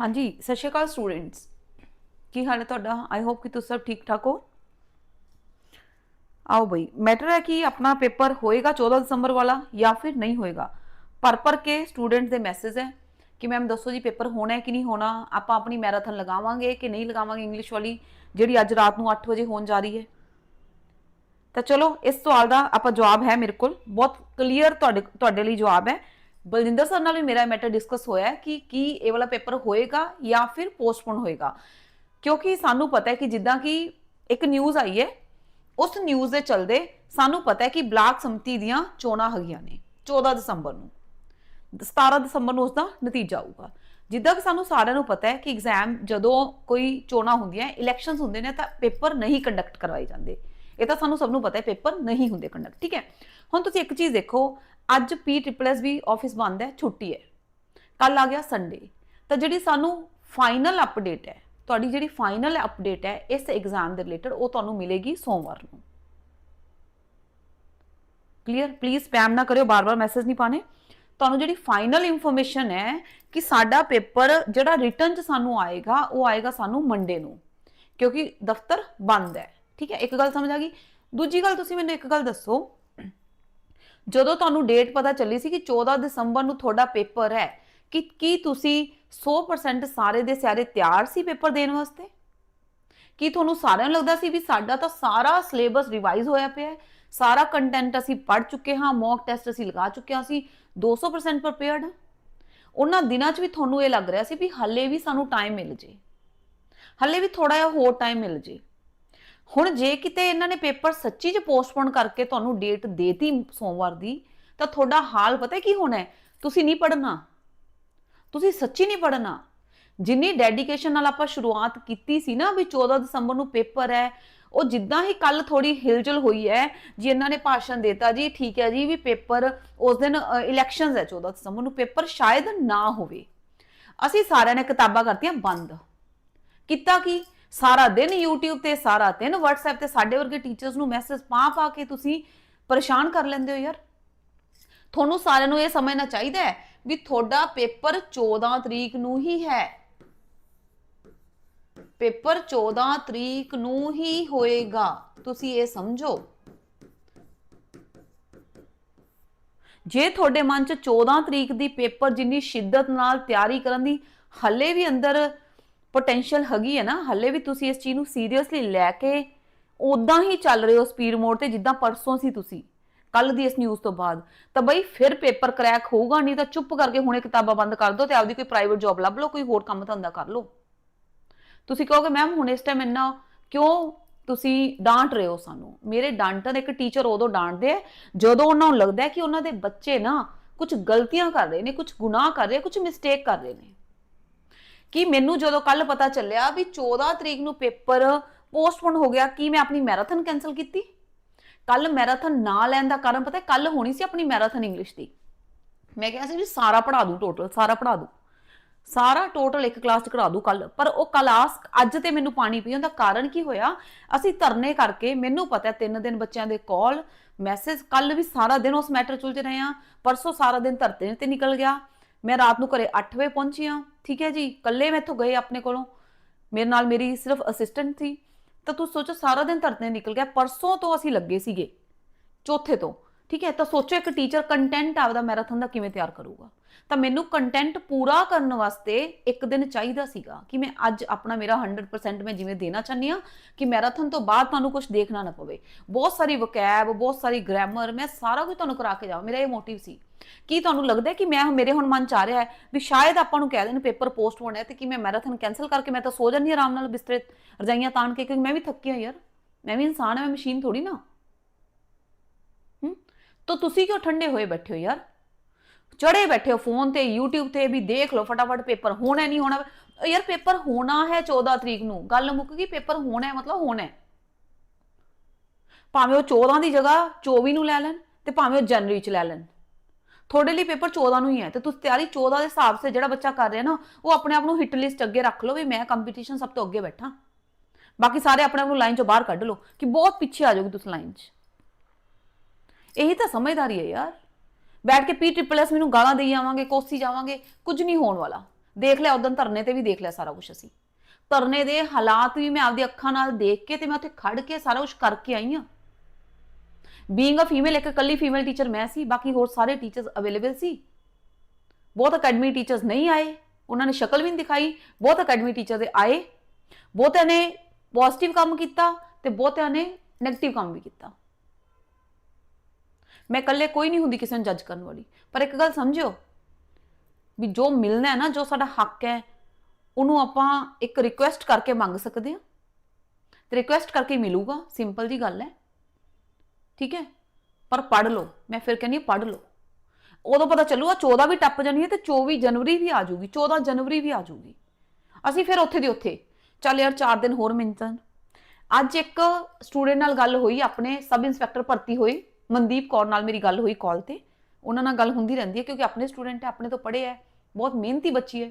ਹਾਂਜੀ, ਸਤਿ ਸ਼੍ਰੀ ਅਕਾਲ ਸਟੂਡੈਂਟਸ ਕੀ ਹਾਲ ਹੈ ਤੁਹਾਡਾ? ਆਈ ਹੋਪ ਕਿ ਤੁਸੀਂ ਸਭ ਠੀਕ ਠਾਕ ਹੋ। ਆਓ ਬਈ ਮੈਟਰ ਹੈ ਕਿ ਆਪਣਾ ਪੇਪਰ ਹੋਏਗਾ 14 ਦਸੰਬਰ ਵਾਲਾ ਜਾਂ ਫਿਰ ਨਹੀਂ ਹੋਏਗਾ। ਪਰ ਪਰ ਕੇ ਸਟੂਡੈਂਟਸ ਦੇ ਮੈਸੇਜ ਹੈ ਕਿ ਮੈਮ ਦੱਸੋ ਜੀ ਪੇਪਰ ਹੋਣਾ ਹੈ ਕਿ ਨਹੀਂ ਹੋਣਾ? ਆਪਾਂ ਆਪਣੀ ਮੈਰਾਥਨ ਲਗਾਵਾਂਗੇ ਕਿ ਨਹੀਂ ਲਗਾਵਾਂਗੇ ਇੰਗਲਿਸ਼ ਵਾਲੀ, ਜਿਹੜੀ ਅੱਜ ਰਾਤ ਨੂੰ 8 ਵਜੇ ਹੋਣ ਜਾ ਰਹੀ ਹੈ? ਤਾਂ ਚਲੋ, ਇਸ ਸਵਾਲ ਦਾ ਆਪਾਂ ਜਵਾਬ ਹੈ ਮੇਰੇ ਕੋਲ। ਬਹੁਤ ਕਲੀਅਰ ਤੁਹਾਡੇ ਤੁਹਾਡੇ ਲਈ ਜਵਾਬ ਹੈ। ਬਲਜਿੰਦਰ ਸਰ ਨਾਲ ਵੀ ਮੇਰਾ ਮੈਟਰ ਡਿਸਕਸ ਹੋਇਆ ਕਿ ਕੀ ਇਹ ਵਾਲਾ ਪੇਪਰ ਹੋਏਗਾ ਜਾਂ ਫਿਰ ਪੋਸਟਪੋਨ ਹੋਏਗਾ। ਕਿਉਂਕਿ ਸਾਨੂੰ ਪਤਾ ਹੈ ਕਿ ਜਿੱਦਾਂ ਕਿ ਇੱਕ ਨਿਊਜ਼ ਆਈ ਹੈ, ਉਸ ਨਿਊਜ਼ ਦੇ ਚਲਦੇ ਸਾਨੂੰ ਪਤਾ ਹੈ ਕਿ ਬਲਾਕ ਸਮਿਤੀ ਦੀਆਂ ਚੋਣਾਂ ਹੈਗੀਆਂ ਨੇ 14 ਦਸੰਬਰ ਨੂੰ। 17 ਦਸੰਬਰ ਨੂੰ ਉਸ ਦਾ ਨਤੀਜਾ ਆਊਗਾ। ਜਿੱਦਾਂ ਕਿ ਸਾਨੂੰ ਸਾਰਿਆਂ ਨੂੰ ਪਤਾ ਹੈ ਕਿ ਐਗਜ਼ਾਮ ਜਦੋਂ ਕੋਈ ਚੋਣਾਂ ਹੁੰਦੀਆਂ ਇਲੈਕਸ਼ਨਸ ਹੁੰਦੇ ਨੇ ਤਾਂ ਪੇਪਰ ਨਹੀਂ ਕੰਡਕਟ ਕਰਵਾਏ ਜਾਂਦੇ। ਇਹ ਤਾਂ ਸਾਨੂੰ ਸਭ ਨੂੰ ਪਤਾ ਹੈ ਪੇਪਰ ਨਹੀਂ ਹੁੰਦੇ ਕੰਡਕਟ ਠੀਕ ਹੈ? ਹੁਣ ਤੁਸੀਂ ਇੱਕ ਚੀਜ਼ ਦੇਖੋ ਅੱਜ ਪੀ ਟ੍ਰਿਪਲਸ ਵੀ ਆਫਿਸ ਬੰਦ ਹੈ, ਛੁੱਟੀ ਹੈ। ਕੱਲ ਆ ਗਿਆ ਸੰਡੇ ਤਾਂ ਜਿਹੜੀ ਸਾਨੂੰ ਫਾਈਨਲ ਅਪਡੇਟ ਹੈ, ਤੁਹਾਡੀ ਜਿਹੜੀ ਫਾਈਨਲ ਅਪਡੇਟ ਹੈ, ਇਸ ਐਗਜ਼ਾਮ ਦੇ ਰਿਲੇਟਡ ਉਹ ਤੁਹਾਨੂੰ ਮਿਲੇਗੀ ਸੋਮਵਾਰ ਨੂੰ। ਕਲੀਅਰ ਪਲੀਜ਼ ਸਪੈਮ ਨਾ ਕਰਿਓ, ਬਾਰ-ਬਾਰ ਮੈਸੇਜ ਨਹੀਂ ਪਾਣੇ ਤੁਹਾਨੂੰ ਜਿਹੜੀ ਫਾਈਨਲ ਇਨਫੋਰਮੇਸ਼ਨ ਹੈ ਕਿ ਸਾਡਾ ਪੇਪਰ ਜਿਹੜਾ ਰਿਟਰਨ ਚ ਸਾਨੂੰ ਆਏਗਾ, ਉਹ ਆਏਗਾ ਸਾਨੂੰ ਮੰਡੇ ਨੂੰ। ਕਿਉਂਕਿ ਦਫ਼ਤਰ ਬੰਦ ਹੈ। ਠੀਕ ਹੈ, ਇੱਕ ਗੱਲ ਸਮਝ ਆ ਗਈ? ਦੂਜੀ ਗੱਲ ਤੁਸੀਂ ਮੈਨੂੰ ਇੱਕ ਗੱਲ ਦੱਸੋ ਜਦੋਂ ਤੁਹਾਨੂੰ ਡੇਟ ਪਤਾ ਚੱਲੀ ਸੀ ਕਿ 14 ਦਸੰਬਰ ਨੂੰ ਤੁਹਾਡਾ ਪੇਪਰ ਹੈ, ਕਿ ਕੀ ਤੁਸੀਂ 100% ਸਾਰੇ ਦੇ ਸਾਰੇ ਤਿਆਰ ਸੀ ਪੇਪਰ ਦੇਣ ਵਾਸਤੇ? ਕੀ ਤੁਹਾਨੂੰ ਸਾਰਿਆਂ ਨੂੰ ਲੱਗਦਾ ਸੀ ਵੀ ਸਾਡਾ ਤਾਂ ਸਾਰਾ ਸਿਲੇਬਸ ਰਿਵਾਈਜ਼ ਹੋਇਆ ਪਿਆ ਹੈ? ਸਾਰਾ ਕੰਟੈਂਟ ਅਸੀਂ ਪੜ੍ਹ ਚੁੱਕੇ ਹਾਂ ਮੌਕ ਟੈਸਟ ਅਸੀਂ ਲਗਾ ਚੁੱਕੇ ਹਾਂ, ਅਸੀਂ 200% ਪ੍ਰਿਪੇਅਰਡ ਹਾਂ। ਉਹਨਾਂ ਦਿਨਾਂ 'ਚ ਵੀ ਤੁਹਾਨੂੰ ਇਹ ਲੱਗ ਰਿਹਾ ਸੀ ਵੀ ਹੱਲੇ ਵੀ ਸਾਨੂੰ ਟਾਈਮ ਮਿਲ ਜੇ। ਹੱਲੇ ਵੀ ਥੋੜਾ ਜਿਹਾ ਹੋਰ ਟਾਈਮ ਮਿਲ ਜੇ। ਹੁਣ ਜੇ ਕਿਤੇ ਇਹਨਾਂ ਨੇ ਪੇਪਰ ਸੱਚੀ 'ਚ ਪੋਸਟਪੋਨ ਕਰਕੇ ਤੁਹਾਨੂੰ ਡੇਟ ਦੇਤੀ ਸੋਮਵਾਰ ਦੀ, ਤਾਂ ਤੁਹਾਡਾ ਹਾਲ ਪਤਾ ਕੀ ਹੋਣਾ ਹੈ? ਤੁਸੀਂ ਨਹੀਂ ਪੜਨਾ ਤੁਸੀਂ ਸੱਚੀ ਨਹੀਂ ਪੜਨਾ ਜਿੰਨੀ ਡੈਡੀਕੇਸ਼ਨ ਨਾਲ ਆਪਾਂ ਸ਼ੁਰੂਆਤ ਕੀਤੀ ਸੀ ਨਾ ਵੀ 14 ਦਸੰਬਰ ਨੂੰ ਪੇਪਰ ਹੈ, ਉਹ ਜਿੱਦਾਂ ਹੀ ਕੱਲ ਥੋੜੀ ਹਿਲਜੁਲ ਹੋਈ ਹੈ, ਜੀ ਇਹਨਾਂ ਨੇ ਭਾਸ਼ਣ ਦਿੱਤਾ ਜੀ, ਠੀਕ ਹੈ ਜੀ ਵੀ ਪੇਪਰ ਉਸ ਦਿਨ ਇਲੈਕਸ਼ਨਸ ਹੈ 14 ਦਸੰਬਰ ਨੂੰ, ਪੇਪਰ ਸ਼ਾਇਦ ਨਾ ਹੋਵੇ। ਅਸੀਂ ਸਾਰਿਆਂ ਨੇ ਕਿਤਾਬਾਂ ਕਰਤੀਆਂ ਬੰਦ। ਕੀਤਾ ਕੀ? ਸਾਰਾ ਦਿਨ YouTube ਤੇ, ਸਾਰਾ ਦਿਨ WhatsApp ਤੇ, ਸਾਡੇ ਵਰਗੇ ਟੀਚਰਸ ਨੂੰ ਮੈਸੇਜ ਪਾ ਪਾ ਕੇ ਤੁਸੀਂ ਪਰੇਸ਼ਾਨ ਕਰ ਲੈਂਦੇ ਹੋ ਯਾਰ। ਤੁਹਾਨੂੰ ਸਾਰਿਆਂ ਨੂੰ ਇਹ ਸਮਝਣਾ ਚਾਹੀਦਾ ਹੈ ਵੀ ਤੁਹਾਡਾ ਪੇਪਰ 14 ਤਰੀਕ ਨੂੰ ਹੀ ਹੈ। ਪੇਪਰ 14 ਤਰੀਕ ਨੂੰ ਹੀ ਹੋਏਗਾ, ਤੁਸੀਂ ਇਹ ਸਮਝੋ। ਜੇ ਤੁਹਾਡੇ ਮਨ 'ਚ 14 ਤਰੀਕ ਦੀ ਪੇਪਰ ਜਿੰਨੀ ਸ਼ਿੱਦਤ ਨਾਲ ਤਿਆਰੀ ਕਰਨ ਦੀ, ਹੱਲੇ ਵੀ ਅੰਦਰ ਪੋਟੈਂਸ਼ੀਅਲ ਹੈਗੀ ਹੈ ਨਾ, ਹੱਲੇ ਵੀ ਤੁਸੀਂ ਇਸ ਚੀਜ਼ ਨੂੰ ਸੀਰੀਅਸਲੀ ਲੈ ਕੇ ਉਦਾਂ ਹੀ ਚੱਲ ਰਹੇ ਹੋ ਸਪੀਡ ਮੋਡ ਤੇ ਜਿੱਦਾਂ ਪਰਸੋਂ ਸੀ ਤੁਸੀਂ ਕੱਲ ਦੀ ਇਸ ਨਿਊਜ਼ ਤੋਂ ਬਾਅਦ। ਤਾਂ ਬਈ ਫਿਰ ਪੇਪਰ ਕ੍ਰੈਕ ਹੋਊਗਾ, ਨਹੀਂ ਤਾਂ ਚੁੱਪ ਕਰਕੇ ਹੁਣੇ ਕਿਤਾਬਾਂ ਬੰਦ ਕਰ ਦਿਓ ਤੇ ਆਪਦੀ ਕੋਈ ਪ੍ਰਾਈਵੇਟ ਜੌਬ ਲੱਭ ਲਓ, ਕੋਈ ਹੋਰ ਕੰਮ ਧੰਦਾ ਕਰ ਲਓ। ਤੁਸੀਂ ਕਹੋਗੇ ਮੈਮ ਹੁਣ ਇਸ ਟਾਈਮ ਇੰਨਾ ਕਿਉਂ ਤੁਸੀਂ ਡਾਂਟ ਰਹੇ ਹੋ ਸਾਨੂੰ? ਮੇਰੇ ਡਾਂਟਣ ਇੱਕ ਟੀਚਰ ਉਦੋਂ ਡਾਂਟਦੇ ਆ, ਜਦੋਂ ਉਹਨਾਂ ਨੂੰ ਲੱਗਦਾ ਕਿ ਉਹਨਾਂ ਦੇ ਬੱਚੇ ਨਾ ਕੁਝ ਗਲਤੀਆਂ ਕਰ ਰਹੇ ਨੇ ਕੁਝ ਗੁਨਾਹ ਕਰ ਰਹੇ ਕੁਝ ਮਿਸਟੇਕ ਕਰ ਰਹੇ ਨੇ। ਕਿ ਮੈਨੂੰ ਜਦੋਂ ਕੱਲ ਪਤਾ ਚੱਲਿਆ ਵੀ 14 ਤਰੀਕ ਨੂੰ ਪੇਪਰ ਪੋਸਟਪੋਨ ਹੋ ਗਿਆ, ਕੀ ਮੈਂ ਆਪਣੀ ਮੈਰਾਥਨ ਕੈਨਸਲ ਕੀਤੀ? ਕੱਲ ਮੈਰਾਥਨ ਨਾ ਲੈਣ ਦਾ ਕਾਰਨ ਪਤਾ ਕੱਲ ਹੋਣੀ ਸੀ ਆਪਣੀ ਮੈਰਾਥਨ ਇੰਗਲਿਸ਼ ਦੀ। ਮੈਂ ਕਿਹਾ ਸੀ ਵੀ ਸਾਰਾ ਪੜਾ ਦੂੰ ਟੋਟਲ ਸਾਰਾ ਪੜਾ ਦੂੰ। ਸਾਰਾ ਟੋਟਲ ਇੱਕ ਕਲਾਸ ਚ ਕਰਾ ਦੂੰ ਕੱਲ ਪਰ ਉਹ ਕਲਾਸ ਅੱਜ ਤੇ ਮੈਨੂੰ ਪਾਣੀ ਪੀ ਦਾ ਕਾਰਨ ਕੀ ਹੋਇਆ? ਅਸੀਂ ਧਰਨੇ ਕਰਕੇ, ਮੈਨੂੰ ਪਤਾ ਤਿੰਨ ਦਿਨ ਬੱਚਿਆਂ ਦੇ ਕਾਲ ਮੈਸੇਜ ਕੱਲ ਵੀ ਸਾਰਾ ਦਿਨ ਉਸ ਮੈਟਰ ਚੁਲਝ ਰਹੇ ਆ ਪਰਸੋਂ ਸਾਰਾ ਦਿਨ ਧਰਤੇ ਤੇ ਨਿਕਲ ਗਿਆ। ਮੈਂ ਰਾਤ ਨੂੰ ਘਰੇ 8 ਵਜੇ ਪਹੁੰਚੀ ਆ ਠੀਕ ਹੈ ਜੀ ਕੱਲੇ ਮੈਥੋਂ ਗਏ ਆਪਣੇ ਕੋਲੋਂ। ਮੇਰੇ ਨਾਲ ਮੇਰੀ ਸਿਰਫ ਅਸਿਸਟੈਂਟ ਸੀ। ਤਾਂ ਤੁਸੀਂ ਸੋਚੋ, ਸਾਰਾ ਦਿਨ ਧਰਨੇ ਨਿਕਲ ਗਿਆ। ਪਰਸੋਂ ਤੋਂ ਅਸੀਂ ਲੱਗੇ ਸੀਗੇ, ਚੌਥੇ ਤੋਂ। ਠੀਕ ਹੈ, ਤਾਂ ਸੋਚੋ ਇੱਕ ਟੀਚਰ ਕੰਟੈਂਟ ਆਪਦਾ ਮੈਰਾਥਨ ਦਾ ਕਿਵੇਂ ਤਿਆਰ ਕਰੂਗਾ। ਤਾਂ ਮੈਨੂੰ ਕੰਟੈਂਟ ਪੂਰਾ ਕਰਨ ਵਾਸਤੇ ਇੱਕ ਦਿਨ ਚਾਹੀਦਾ ਸੀਗਾ ਕਿ ਮੈਂ ਅੱਜ ਆਪਣਾ ਮੇਰਾ 100% ਮੈਂ ਜਿਵੇਂ ਦੇਣਾ ਚਾਹੁੰਦੀ ਆ ਕਿ ਮੈਰਾਥਨ ਤੋਂ ਬਾਅਦ ਤੁਹਾਨੂੰ ਕੁਝ ਦੇਖਣਾ ਨਾ ਪਵੇ। ਬਹੁਤ ਸਾਰੀ ਵਕੈਬ ਬਹੁਤ ਸਾਰੀ ਗ੍ਰਾਮਰ ਮੈਂ ਸਾਰਾ ਕੁਝ ਤੁਹਾਨੂੰ ਕਰਾ ਕੇ ਜਾਵਾਂ। ਮੇਰਾ ਇਹ ਮੋਟਿਵ ਸੀ। ਕੀ ਤੁਹਾਨੂੰ ਲੱਗਦਾ ਕਿ ਮੈਂ ਮੇਰੇ ਹੁਣ ਮਨ ਚ ਆ ਰਿਹਾ ਹੈ ਵੀ ਸ਼ਾਇਦ ਆਪਾਂ ਨੂੰ ਕਹਿ ਦੇਣ ਪੇਪਰ ਪੋਸਟ ਹੋਣਾ ਹੈ ਤੇ ਕਿ ਮੈਂ ਮੈਰਾਥਨ ਕੈਨਸਲ ਕਰਕੇ ਮੈਂ ਤਾਂ ਸੋ ਜਾਂਦੀ ਆਰਾਮ ਨਾਲ ਬਿਸਤਰੇ ਰਜਾਈਆਂ ਤਾਣ ਕੇ, ਕਿਉਂਕਿ ਮੈਂ ਵੀ ਥੱਕੀ ਹਾਂ ਯਾਰ। ਮੈਂ ਵੀ ਇਨਸਾਨ ਹਾਂ, ਮੈਂ ਮਸ਼ੀਨ ਥੋੜੀ ਨਾ। ਹੂੰ? ਤਾਂ ਤੁਸੀਂ ਕਿਉਂ ਠੰਡੇ ਹੋਏ ਬੈਠੇ ਹੋ ਯਾਰ? ਚੜੇ ਬੈਠੇ ਹੋ ਫੋਨ ਤੇ, YouTube ਤੇ ਵੀ ਦੇਖ ਲਓ ਫਟਾਫਟ ਪੇਪਰ ਹੋਣਾ ਨਹੀਂ ਹੋਣਾ। ਯਾਰ ਪੇਪਰ ਹੋਣਾ ਹੈ 14 ਤਰੀਕ ਨੂੰ। ਗੱਲ ਮੁੱਕ ਗਈ, ਪੇਪਰ ਹੋਣਾ ਹੈ, ਮਤਲਬ ਹੋਣਾ ਹੈ। ਭਾਵੇਂ ਉਹ 14 ਦੀ ਜਗ੍ਹਾ 24 ਨੂੰ ਲੈ ਲੈਣ ਤੇ ਭਾਵੇਂ ਉਹ ਜਨਵਰੀ ਚ ਲੈ ਲੈਣ। ਤੁਹਾਡੇ ਲਈ ਪੇਪਰ 14 ਨੂੰ ਹੀ ਹੈ ਤੇ ਤੁਸੀਂ ਤਿਆਰੀ 14 ਦੇ ਹਿਸਾਬ ਸੇ ਜਿਹੜਾ ਬੱਚਾ ਕਰ ਰਿਹਾ ਨਾ, ਉਹ ਆਪਣੇ ਆਪ ਨੂੰ ਹਿੱਟ ਲਿਸਟ ਅੱਗੇ ਰੱਖ ਲਓ ਵੀ ਮੈਂ ਕੰਪੀਟੀਸ਼ਨ ਸਭ ਤੋਂ ਅੱਗੇ ਬੈਠਾ। ਬਾਕੀ ਸਾਰੇ ਆਪਣੇ ਆਪ ਨੂੰ ਲਾਈਨ ਚੋਂ ਬਾਹਰ ਕੱਢ ਲਓ ਕਿ ਬਹੁਤ ਪਿੱਛੇ ਆ ਜਾਓਗੇ ਤੁਸੀਂ ਲਾਈਨ 'ਚ। ਇਹੀ ਤਾਂ ਸਮਝਦਾਰੀ ਹੈ ਯਾਰ। ਬੈਠ ਕੇ ਪੀ ਟ੍ਰਿਪਲ ਐਸ ਮੈਨੂੰ ਗਾਲਾਂ ਦੇਈ ਜਾਵਾਂਗੇ ਕੋਸੀ ਜਾਵਾਂਗੇ, ਕੁਝ ਨਹੀਂ ਹੋਣ ਵਾਲਾ। ਦੇਖ ਲਿਆ ਉਦੋਂ ਧਰਨੇ ਤੇ ਵੀ ਦੇਖ ਲਿਆ ਸਾਰਾ ਕੁਝ ਅਸੀਂ। ਧਰਨੇ ਦੇ ਹਾਲਾਤ ਵੀ ਮੈਂ ਆਪਦੀ ਅੱਖਾਂ ਨਾਲ ਦੇਖ ਕੇ ਤੇ ਮੈਂ ਉੱਥੇ ਖੜ ਕੇ ਸਾਰਾ ਕੁਝ ਕਰਕੇ ਆਈ ਆ ਬੀਇੰਗ ਅ ਫੀਮੇਲ ਇੱਕ ਇਕੱਲੀ ਫੀਮੇਲ ਟੀਚਰ ਮੈਂ ਸੀ, ਬਾਕੀ ਹੋਰ ਸਾਰੇ ਟੀਚਰਸ ਅਵੇਲੇਬਲ ਸੀ। ਬਹੁਤ ਅਕੈਡਮੀ ਟੀਚਰਸ ਨਹੀਂ ਆਏ, ਉਹਨਾਂ ਨੇ ਸ਼ਕਲ ਵੀ ਨਹੀਂ ਦਿਖਾਈ, ਬਹੁਤ ਅਕੈਡਮੀ ਟੀਚਰ ਦੇ ਆਏ, ਬਹੁਤਿਆਂ ਨੇ ਪੋਜ਼ਿਟਿਵ ਕੰਮ ਕੀਤਾ ਤੇ ਬਹੁਤਿਆਂ ਨੇ ਨੈਗੇਟਿਵ ਕੰਮ ਵੀ ਕੀਤਾ। ਮੈਂ ਇਕੱਲੇ ਕੋਈ ਨਹੀਂ ਹੁੰਦੀ ਕਿਸੇ ਨੂੰ ਜੱਜ ਕਰਨ ਵਾਲੀ। ਪਰ ਇੱਕ ਗੱਲ ਸਮਝਿਓ, ਵੀ ਜੋ ਮਿਲਣਾ ਹੈ ਨਾ, ਜੋ ਸਾਡਾ ਹੱਕ ਹੈ, ਉਹਨੂੰ ਆਪਾਂ ਇੱਕ ਰਿਕੁਐਸਟ ਕਰਕੇ ਮੰਗ ਸਕਦੇ ਹਾਂ। ਤੇ ਰਿਕੁਐਸਟ ਕਰਕੇ ਮਿਲੂਗਾ ਸਿੰਪਲ ਜੀ ਗੱਲ ਹੈ। ਠੀਕ ਹੈ? ਪਰ ਪੜ੍ਹ ਲਓ, ਮੈਂ ਫਿਰ ਕਹਿੰਦੀ ਹਾਂ ਪੜ੍ਹ ਲਓ। ਉਦੋਂ ਪਤਾ ਚੱਲੂਗਾ 14 ਵੀ ਟੱਪ ਜਾਣੀ ਹੈ ਤੇ 24 ਜਨਵਰੀ ਵੀ ਆ ਜਾਊਗੀ 14 ਜਨਵਰੀ ਵੀ ਆ ਜਾਊਗੀ। ਅਸੀਂ ਫਿਰ ਉੱਥੇ ਦੀ ਉੱਥੇ, ਚੱਲ ਯਾਰ 4 ਦਿਨ ਹੋਰ ਮਿੰਟਨ ਅੱਜ ਇੱਕ ਸਟੂਡੈਂਟ ਨਾਲ ਗੱਲ ਹੋਈ, ਆਪਣੇ ਸਬ ਇੰਸਪੈਕਟਰ ਭਰਤੀ ਹੋਈ ਮਨਦੀਪ ਕੌਰ ਨਾਲ ਮੇਰੀ ਗੱਲ ਹੋਈ ਕਾਲ ਤੇ। ਉਹਨਾਂ ਨਾਲ ਗੱਲ ਹੁੰਦੀ ਰਹਿੰਦੀ ਹੈ ਕਿਉਂਕਿ ਆਪਣੇ ਸਟੂਡੈਂਟ ਹੈ, ਆਪਣੇ ਤੋਂ ਪੜ੍ਹੇ ਹੈ, ਬਹੁਤ ਮਿਹਨਤੀ ਬੱਚੀ ਹੈ।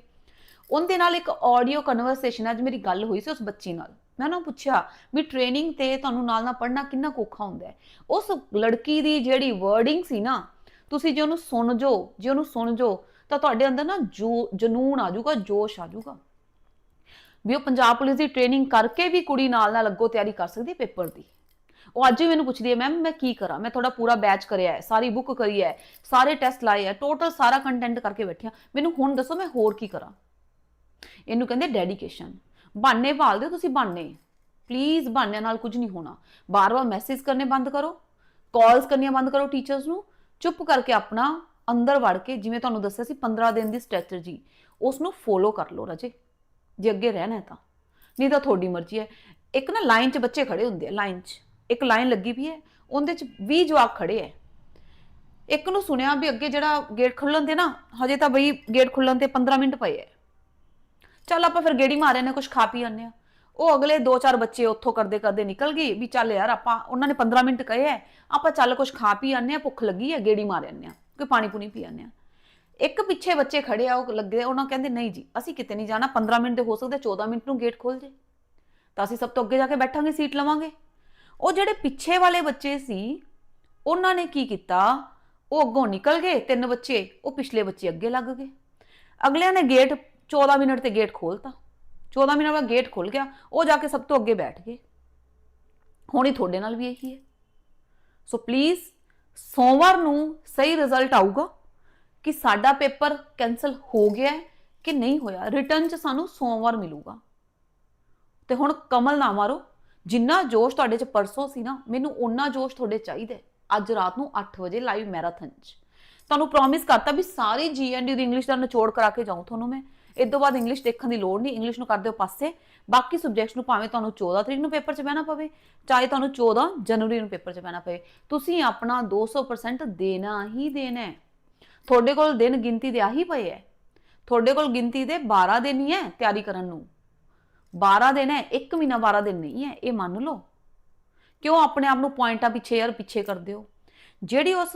ਉਹਦੇ ਨਾਲ ਇੱਕ ਆਡੀਓ ਕਨਵਰਸੇਸ਼ਨ ਅੱਜ ਮੇਰੀ ਗੱਲ ਹੋਈ ਸੀ ਉਸ ਬੱਚੀ ਨਾਲ। ਮੈਂ ਉਹਨਾਂ ਨੂੰ ਪੁੱਛਿਆ ਵੀ ਟ੍ਰੇਨਿੰਗ ਤੇ ਤੁਹਾਨੂੰ ਨਾਲ ਨਾਲ ਪੜ੍ਹਨਾ ਕਿੰਨਾ ਕੋਖਾ ਹੁੰਦਾ ਹੈ? ਉਸ ਲੜਕੀ ਦੀ ਜਿਹੜੀ ਵਰਡਿੰਗ ਸੀ ਨਾ, ਤੁਸੀਂ ਜੇ ਉਹਨੂੰ ਸੁਣ ਜੋ ਜੇ ਉਹਨੂੰ ਸੁਣ ਜੋ ਤਾਂ ਤੁਹਾਡੇ ਅੰਦਰ ਨਾ ਜੋ, ਜਨੂਨ ਆ ਜਾਊਗਾ, ਜੋਸ਼ ਆ ਜਾਊਗਾ। ਵੀ ਉਹ ਪੰਜਾਬ ਪੁਲਿਸ ਦੀ ਟ੍ਰੇਨਿੰਗ ਕਰਕੇ ਵੀ ਕੁੜੀ ਨਾਲ ਨਾਲ ਅੱਗੋਂ ਤਿਆਰੀ ਕਰ ਸਕਦੀ ਪੇਪਰ ਦੀ। ਉਹ ਅੱਜ ਵੀ ਮੈਨੂੰ ਪੁੱਛਦੀ ਹੈ ਮੈਮ ਮੈਂ ਕੀ ਕਰਾਂ? ਮੈਂ ਤੁਹਾਡਾ ਪੂਰਾ ਬੈਚ ਕਰਿਆ ਹੈ, ਸਾਰੀ ਬੁੱਕ ਕਰੀ ਹੈ, ਸਾਰੇ ਟੈਸਟ ਲਾਏ ਹੈ ਟੋਟਲ ਸਾਰਾ ਕੰਟੈਂਟ ਕਰਕੇ ਬੈਠੀ ਮੈਨੂੰ ਹੁਣ ਦੱਸੋ ਮੈਂ ਹੋਰ ਕੀ ਕਰਾਂ? ਇਹਨੂੰ ਕਹਿੰਦੇ ਡੈਡੀਕੇਸ਼ਨ ਬਾਨੇ ਭਾਲਦੇ ਤੁਸੀਂ ਬਾਨੇ ਪਲੀਜ਼ ਬਾਨਿਆਂ ਨਾਲ ਕੁਝ ਨਹੀਂ ਹੋਣਾ। ਬਾਰ-ਬਾਰ ਮੈਸੇਜ ਕਰਨੇ ਬੰਦ ਕਰੋ ਕਾਲਸ ਕਰਨੀਆਂ ਬੰਦ ਕਰੋ ਟੀਚਰਸ ਨੂੰ। ਚੁੱਪ ਕਰਕੇ ਆਪਣਾ ਅੰਦਰ ਵੜ ਕੇ, ਜਿਵੇਂ ਤੁਹਾਨੂੰ ਦੱਸਿਆ ਸੀ 15 ਦਿਨ ਦੀ ਸਟ੍ਰੈਟਜੀ ਉਸ ਨੂੰ ਫੋਲੋ ਕਰ ਲਓ ਰਾਜੇ। ਜੇ ਅੱਗੇ ਰਹਿਣਾ ਹੈ ਤਾਂ। ਨਹੀਂ ਤਾਂ ਤੁਹਾਡੀ ਮਰਜ਼ੀ ਹੈ। ਇੱਕ ਨਾ ਲਾਈਨ 'ਚ ਬੱਚੇ ਖੜੇ ਹੁੰਦੇ ਆ ਲਾਈਨ 'ਚ। ਇੱਕ ਲਾਈਨ ਲੱਗੀ ਵੀ ਹੈ, ਉਹਦੇ 'ਚ 20 ਜਵਾਕ ਖੜੇ ਹੈ ਇੱਕ ਨੂੰ ਸੁਣਿਆ ਵੀ ਅੱਗੇ ਜਿਹੜਾ ਗੇਟ ਖੁੱਲਣ ਤੇ ਨਾ, ਹਜੇ ਤਾਂ ਬਈ ਗੇਟ ਖੁੱਲਣ ਤੇ 15 ਮਿੰਟ ਪਏ ਹੈ ਚੱਲ ਆਪਾਂ ਫਿਰ ਗੇੜੀ ਮਾਰੇ ਨੇ ਕੁਝ ਖਾ ਪੀ ਆਨੇ ਆ। ਉਹ ਅਗਲੇ 2-4 ਬੱਚੇ ਉੱਥੋਂ ਕਰਦੇ ਕਰਦੇ ਨਿਕਲ ਗਏ ਵੀ ਚੱਲ ਯਾਰ ਆਪਾਂ, ਉਹਨਾਂ ਨੇ 15 ਮਿੰਟ ਕਹੇ ਐ, ਆਪਾਂ ਚੱਲ ਕੁਝ ਖਾ ਪੀ ਆਨੇ ਆ, ਭੁੱਖ ਲੱਗੀ ਹੈ ਗੇੜੀ ਮਾਰ ਆਨੇ ਆ, ਕੋਈ ਪਾਣੀ ਪੂਣੀ ਪੀ ਆਨੇ ਆ। ਇੱਕ ਪਿੱਛੇ ਬੱਚੇ ਖੜੇ ਆ, ਉਹ ਲੱਗੇ, ਉਹਨਾਂ ਕਹਿੰਦੇ, ਨਹੀਂ ਜੀ, ਅਸੀਂ ਕਿਤੇ ਨਹੀਂ ਜਾਣਾ 15 ਮਿੰਟ ਦੇ ਹੋ ਸਕਦੇ 14 ਮਿੰਟ ਨੂੰ ਗੇਟ ਖੋਲ ਜੇ। ਤਾਂ ਅਸੀਂ ਸਭ ਤੋਂ ਅੱਗੇ ਜਾ ਕੇ ਬੈਠਾਂਗੇ, ਸੀਟ ਲਵਾਂਗੇ। ਉਹ ਜਿਹੜੇ ਪਿੱਛੇ ਵਾਲੇ ਬੱਚੇ ਸੀ, ਉਹਨਾਂ ਨੇ ਕੀ ਕੀਤਾ? ਉਹ ਅੱਗੋਂ ਨਿਕਲ ਗਏ ਤਿੰਨ ਬੱਚੇ, ਉਹ ਪਿਛਲੇ ਬੱਚੇ ਅੱਗੇ ਲੱਗ ਗਏ। ਅਗਲਿਆਂ ਨੇ ਗੇਟ 14 ਮਿੰਟ ਤੇ ਗੇਟ ਖੋਲਤਾ। 14 ਮਿੰਟ ਬਾਅਦ ਗੇਟ ਖੁੱਲ ਗਿਆ, ਉਹ ਜਾ ਕੇ ਸਭ ਤੋਂ ਅੱਗੇ ਬੈਠ ਗਏ। ਹੁਣ ਹੀ ਤੁਹਾਡੇ ਨਾਲ ਵੀ ਇਹੀ ਹੈ। ਸੋ ਪਲੀਜ਼ ਸੋਮਵਾਰ ਨੂੰ ਸਹੀ ਰਿਜ਼ਲਟ ਆਊਗਾ ਕਿ ਸਾਡਾ ਪੇਪਰ ਕੈਨਸਲ ਹੋ ਗਿਆ ਹੈ ਕਿ ਨਹੀਂ ਹੋਇਆ। ਰਿਟਰਨ ਚ ਸਾਨੂੰ ਸੋਮਵਾਰ ਮਿਲੂਗਾ। ਤੇ ਹੁਣ ਕਮਲ ਨਾ ਮਾਰੋ ਜਿੰਨਾ ਜੋਸ਼ ਤੁਹਾਡੇ ਚ ਪਰਸੋਂ ਸੀ ਨਾ, ਮੈਨੂੰ ਓਨਾ ਜੋਸ਼ ਤੁਹਾਡੇ ਚਾਹੀਦਾ ਅੱਜ ਰਾਤ ਨੂੰ 8 ਵਜੇ ਲਾਈਵ ਮੈਰਾਥਨ ਚ। ਤੁਹਾਨੂੰ ਪ੍ਰੋਮਿਸ ਕਰਤਾ ਵੀ ਸਾਰੀ ਜੀਐਨਡੀ ਦੀ ਇੰਗਲਿਸ਼ ਦਾ ਨਿਚੋੜ ਕਰਾ ਕੇ ਜਾਊਂ ਤੁਹਾਨੂੰ ਮੈਂ। ਇਸ ਤੋਂ ਬਾਅਦ ਇੰਗਲਿਸ਼ ਦੇਖਣ ਦੀ ਲੋੜ ਨਹੀਂ ਇੰਗਲਿਸ਼ ਨੂੰ ਕਰ ਦਿਓ ਪਾਸੇ। ਬਾਕੀ ਸਬਜੈਕਟਸ ਨੂੰ ਭਾਵੇਂ ਤੁਹਾਨੂੰ 14 ਤਰੀਕ ਨੂੰ ਪੇਪਰ 'ਚ ਬਹਿਣਾ ਪਵੇ, ਚਾਹੇ ਤੁਹਾਨੂੰ 14 ਜਨਵਰੀ ਨੂੰ ਪੇਪਰ 'ਚ ਬਹਿਣਾ ਪਵੇ। ਤੁਸੀਂ ਆਪਣਾ 200% ਦੇਣਾ ਹੀ ਦੇਣਾ ਹੈ। ਤੁਹਾਡੇ ਕੋਲ ਦਿਨ ਗਿਣਤੀ ਦੇ ਆਹੀ ਪਏ ਹੈ। ਤੁਹਾਡੇ ਕੋਲ ਗਿਣਤੀ ਦੇ 12 ਦਿਨ ਹੀ ਹੈ ਤਿਆਰੀ ਕਰਨ ਨੂੰ। 12 ਦਿਨ ਹੈ, ਇੱਕ ਮਹੀਨਾ 12 ਦਿਨ ਨਹੀਂ ਹੈ, ਇਹ ਮੰਨ ਲਓ। ਕਿਉਂ ਆਪਣੇ ਆਪ ਨੂੰ ਪੁਆਇੰਟਾਂ ਪਿੱਛੇ ਯਾਰ ਪਿੱਛੇ ਕਰਦੇ ਹੋ? ਜਿਹੜੀ ਉਸ